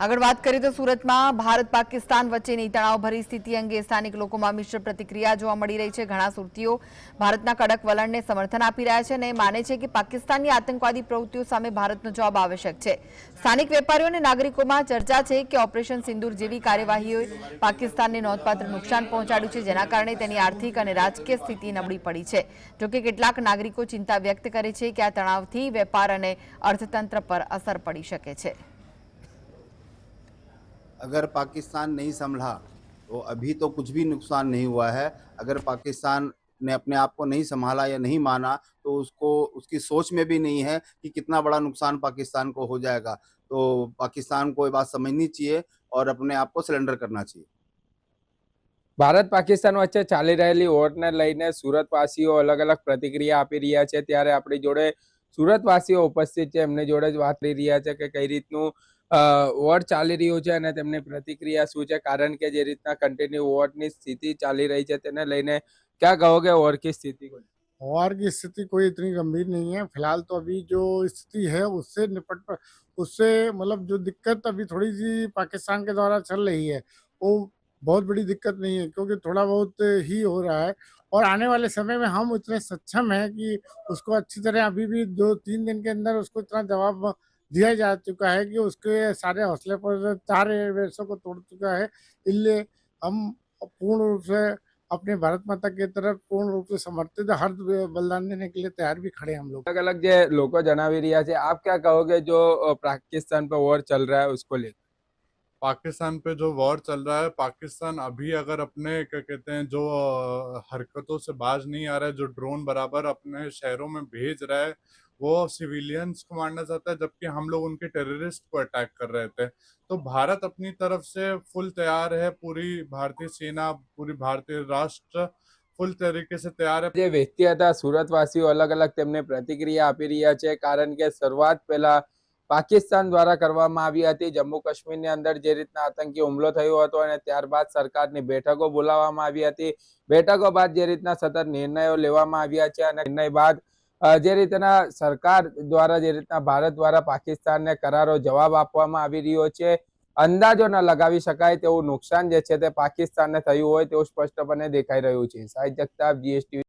આગળ વાત કરીએ તો સુરતમાં ભારત પાકિસ્તાન વચ્ચેની તણાવભરી સ્થિતિ અંગે સ્થાનિક લોકોમાં મિશ્ર પ્રતિક્રિયા જોવા મળી રહી છે ઘણા સુરતીઓ ભારતના કડક વલણને સમર્થન આપી રહ્યા છે અને માને છે કે પાકિસ્તાનની આતંકવાદી પ્રવૃત્તિઓ સામે ભારતનો જવાબ આવશ્યક છે સ્થાનિક વેપારીઓ અને નાગરિકોમાં ચર્ચા છે કે ઓપરેશન સિંદૂર જેવી કાર્યવાહીઓએ પાકિસ્તાનને નોંધપાત્ર નુકસાન પહોંચાડ્યું છે જેના કારણે તેની આર્થિક અને રાજકીય સ્થિતિ નબળી પડી છે જોકે કેટલાક નાગરિકો ચિંતા વ્યક્ત કરે છે કે આ તણાવથી વેપાર અને અર્થતંત્ર પર અસર પડી શકે છે अगर पाकिस्तान नहीं संभला तो अभी तो कुछ भी नुकसान नहीं हुआ है अगर पाकिस्तान ने अपने आप को नहीं संभाला या नहीं माना तो उसको उसकी सोच में भी नहीं है कि कितना बड़ा नुकसान पाकिस्तान को हो जाएगा तो पाकिस्तान को ये बात समझनी चाहिए और अपने आप को सिलेंडर करना चाहिए ભારત પાકિસ્તાન વચ્ચે ચાલી રહેલી વોટને લઈને સુરતવાસીઓ અલગ અલગ પ્રતિક્રિયા આપી રહ્યા છે ત્યારે આપણી જોડે સુરતવાસીઓ ઉપસ્થિત છે એમની જોડે જ વાત કરી રહ્યા છે કે કઈ રીતનું અ, વોટ ચાલી રહ્યું છે અને તેમની પ્રતિક્રિયા શું છે કારણ કે જે રીતના કન્ટિન્યુ વોટની સ્થિતિ ચાલી રહી છે તેને લઈને क्या कहोगे वॉर की स्थिति को वॉर की स्थिति कोई इतनी गंभीर नहीं है फिलहाल तो अभी जो स्थिति है उससे निपट पर उससे मतलब जो दिक्कत अभी थोड़ी सी पाकिस्तान के द्वारा चल रही है वो बहुत बड़ी दिक्कत नहीं है क्योंकि थोड़ा बहुत ही हो रहा है और आने वाले समय में हम उतने सक्षम हैं कि उसको अच्छी तरह अभी भी दो तीन दिन के अंदर उसको इतना जवाब दिया जा चुका है कि उसके सारे हौसले पर चार एयरवेसों को तोड़ चुका है। इसलिए हम पूर्ण रूप से अपने भारत माता की तरफ़ पूर्ण रूप से समर्थित हर बलिदान देने के लिए तैयार भी खड़े हम लोग। अलग अलग जो लोग जनावी रिया है, आप क्या कहोगे जो पाकिस्तान पर वॉर चल रहा है उसको लेकर? पाकिस्तान पे जो वॉर चल रहा है पाकिस्तान अभी अगर अपने क्या कहते हैं जो अ, हरकतों से बाज नहीं आ रहा है जो ड्रोन बराबर अपने शहरों में भेज रहा है वो सिविलियंस को मारना चाहता है जबकि हम लोग उनके टेररिस्ट को अटैक कर रहे थे तो भारत अपनी तरफ से फुल तैयार है पूरी भारतीय सेना पूरी भारतीय राष्ट्र फुल तरीके से तैयार है જે વ્યક્તિ હતા સુરતવાસીઓ અલગ અલગ તેમને પ્રતિક્રિયા આપી રહ્યા છે કારણ કે શરૂઆત પહેલા પાકિસ્તાન દ્વારા કરવામાં આવી હતી. જમ્મુ કાશ્મીરની અંદર જે રીતના આતંકી હુમલો થયો હતો અને ત્યારબાદ સરકારની બેઠકો બોલાવવામાં આવી હતી. બેઠકો બાદ જે રીતના સતત નિર્ણયો લેવામાં આવ્યા છે અને નિર્ણય બાદ જે રીતના સરકાર દ્વારા જે રીતના ભારત દ્વારા પાકિસ્તાનને કરારો જવાબ આપવામાં આવી રહ્યો છે, અંદાજો ન લગાવી શકાય તેવું નુકસાન જે છે તે પાકિસ્તાનને થયું હોય તેવું સ્પષ્ટપણે દેખાઈ રહ્યું છે. સાહિત્ય જગતાપ જીએસટી